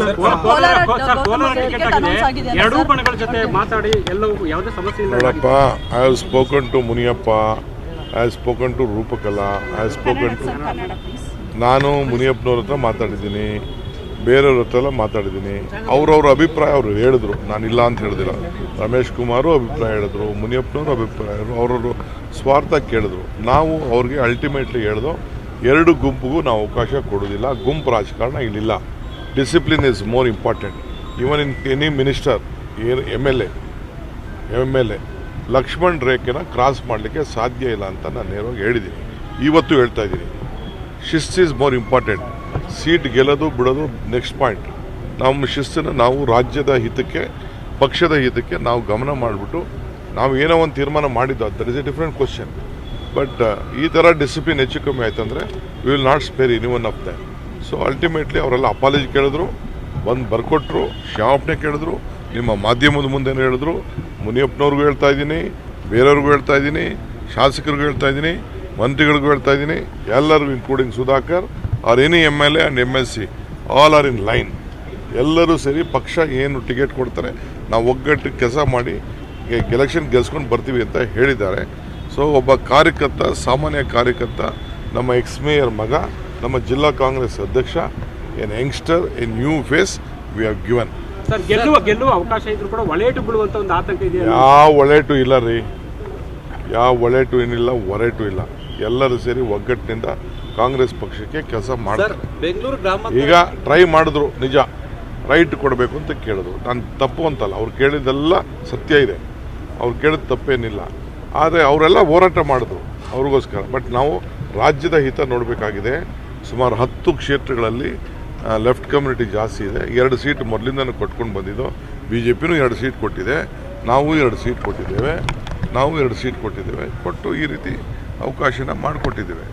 ಎರಡೂ ಸರ್? ಬಣಗಳ ಜೊತೆ ಮಾತಾಡಿ ಎಲ್ಲವೂ ಯಾವುದೇ ಸಮಸ್ಯೆ ಇಲ್ಲ ನೋಡಪ್ಪ I have spoken to Muniyappa I have spoken to Roopakala I have spoken to ನಾನು ಮುನಿಯಪ್ಪನವ್ರ ಹತ್ರ ಮಾತಾಡಿದ್ದೀನಿ ಬೇರೆಯವ್ರ ಹತ್ರ ಎಲ್ಲ ಮಾತಾಡಿದ್ದೀನಿ. ಅವ್ರವ್ರ ಅಭಿಪ್ರಾಯ ಅವರು ಹೇಳಿದ್ರು ನಾನು ಇಲ್ಲ ಅಂತ ಹೇಳಿದಿಲ್ಲ. ರಮೇಶ್ ಕುಮಾರು ಅಭಿಪ್ರಾಯ ಹೇಳಿದ್ರು ಮುನಿಯಪ್ಪನವರು ಅಭಿಪ್ರಾಯ ಹೇಳಿದ್ರು ಅವ್ರವ್ರ ಸ್ವಾರ್ಥ ಕೇಳಿದ್ರು. ನಾವು ಅವ್ರಿಗೆ ಅಲ್ಟಿಮೇಟ್ಲಿ ಹೇಳಿದ್ರು ಎರಡು ಗುಂಪಿಗೂ ನಾವು ಅವಕಾಶ ಕೊಡೋದಿಲ್ಲ ಗುಂಪು ರಾಜಕಾರಣ ಇಲ್ಲಿಲ್ಲ. Discipline is more important even in any minister M L A M L A Lakshman ರೇಖೆನ cross ಮಾಡಲಿಕ್ಕೆ ಸಾಧ್ಯ ಇಲ್ಲ ಅಂತ ನಾನು ನೇರವಾಗಿ ಹೇಳಿದ್ದೀನಿ. ಇವತ್ತು ಹೇಳ್ತಾ ಇದ್ದೀನಿ. ಶಿಸ್ತು ಈಸ್ ಮೋರ್ ಇಂಪಾರ್ಟೆಂಟ್ ಸೀಟ್ ಗೆಲ್ಲೋದು, ಬಿಡೋದು ನೆಕ್ಸ್ಟ್ ಪಾಯಿಂಟ್ ನಮ್ಮ ಶಿಸ್ತನ್ನು ನಾವು ರಾಜ್ಯದ ಹಿತಕ್ಕೆ, ಪಕ್ಷದ ಹಿತಕ್ಕೆ ನಾವು ಗಮನ ಮಾಡಿಬಿಟ್ಟು ನಾವು ಏನೋ ಒಂದು ತೀರ್ಮಾನ ಮಾಡಿದ್ದು that is a different question but ಈ ಥರ ಡಿಸಿಪ್ಲಿನ್ ಹೆಚ್ಚು ಕಮ್ಮಿ ಆಯ್ತಂದ್ರೆ we will not spare any one of them so ultimately ಅವರೆಲ್ಲ ಅಪಾಲಜಿ ಕೇಳಿದ್ರು, ಬಂದು ಬರ್ಕೊಟ್ರು, ಕ್ಷಮಾಪಣೆ ಕೇಳಿದ್ರು, ನಿಮ್ಮ ಮಾಧ್ಯಮದ ಮುಂದೆನೂ ಹೇಳಿದ್ರು, ಮುನಿಯಪ್ಪನವ್ರಿಗೂ ಹೇಳ್ತಾ ಇದ್ದೀನಿ, ಬೇರೆಯವ್ರಿಗೂ ಹೇಳ್ತಾ ಇದ್ದೀನಿ, ಶಾಸಕರಿಗೂ ಹೇಳ್ತಾ ಇದ್ದೀನಿ, ಮಂತ್ರಿಗಳಿಗೂ ಹೇಳ್ತಾ ಇದ್ದೀನಿ, ಎಲ್ಲರಿಗೂ including Sudhakar or any M L A and M L C all are in line ಎಲ್ಲರೂ ಸೇರಿ ಪಕ್ಷ ಏನು ಟಿಕೆಟ್ ಕೊಡ್ತಾರೆ, ನಾವು ಒಗ್ಗಟ್ಟು ಕೆಲಸ ಮಾಡಿ ಎಲೆಕ್ಷನ್ ಗೆಲ್ಸ್ಕೊಂಡು ಬರ್ತೀವಿ ಅಂತ ಹೇಳಿದ್ದಾರೆ. ಸೊ ಒಬ್ಬ ಕಾರ್ಯಕರ್ತ, ಸಾಮಾನ್ಯ ಕಾರ್ಯಕರ್ತ, ನಮ್ಮ ಎಕ್ಸ್ ಮೇಯರ್ ಮಗ ನಮ್ಮ ಜಿಲ್ಲಾ ಕಾಂಗ್ರೆಸ್ ಅಧ್ಯಕ್ಷ an youngster a new face we have given sir ಗೆಲ್ಲುವ ಗೆಲ್ಲುವ ಅವಕಾಶ ಇದ್ರು ಕೂಡ ಒಳೇಟು ಬೀಳುವಂತ ಒಂದು ಆತಂಕ ಇದೆ ಯಾವ ಒಳೆಟು ಇಲ್ಲ ರೀ. ಯಾವ ಒಳೆಟು ಏನಿಲ್ಲ ಒರೇಟು ಇಲ್ಲ. ಎಲ್ಲರೂ ಸೇರಿ ಒಗ್ಗಟ್ಟಿನಿಂದ ಕಾಂಗ್ರೆಸ್ ಪಕ್ಷಕ್ಕೆ ಕೆಲಸ ಸರ್ ಮಾಡ್ತಾರೆ ಬೆಂಗಳೂರು ಗ್ರಾಮ ಈಗ ಟ್ರೈ ಮಾಡಿದ್ರು ನಿಜ. ರೈಟ್ ಕೊಡಬೇಕು ಅಂತ ಕೇಳಿದ್ರು. ನಾನು ತಪ್ಪು ಅಂತಲ್ಲ ಅವ್ರು ಕೇಳಿದ್ದೆಲ್ಲ ಸತ್ಯ ಇದೆ. ಅವ್ರು ಕೇಳಿದ ತಪ್ಪೇನಿಲ್ಲ. ಆದರೆ ಅವರೆಲ್ಲ ಹೋರಾಟ ಮಾಡಿದ್ರು ಅವ್ರಿಗೋಸ್ಕರ. ಬಟ್ ನಾವು ರಾಜ್ಯದ ಹಿತ ನೋಡಬೇಕಾಗಿದೆ. ಸುಮಾರು ಹತ್ತು ಕ್ಷೇತ್ರಗಳಲ್ಲಿ ಲೆಫ್ಟ್ ಕಮ್ಯುನಿಟಿ ಜಾಸ್ತಿ ಇದೆ. ಎರಡು ಸೀಟ್ ಮೊದಲಿಂದನೂ ಕೊಟ್ಕೊಂಡು ಬಂದಿದ್ದು. ಬಿ ಜೆ ಪಿನೂ ಎರಡು ಸೀಟ್ ಕೊಟ್ಟಿದೆ. ನಾವು ಎರಡು ಸೀಟ್ ಕೊಟ್ಟಿದ್ದೇವೆ. ನಾವು ಎರಡು ಸೀಟ್ ಕೊಟ್ಟಿದ್ದೇವೆ. ಕೊಟ್ಟು ಈ ರೀತಿ ಅವಕಾಶನ ಮಾಡಿಕೊಟ್ಟಿದ್ದೇವೆ.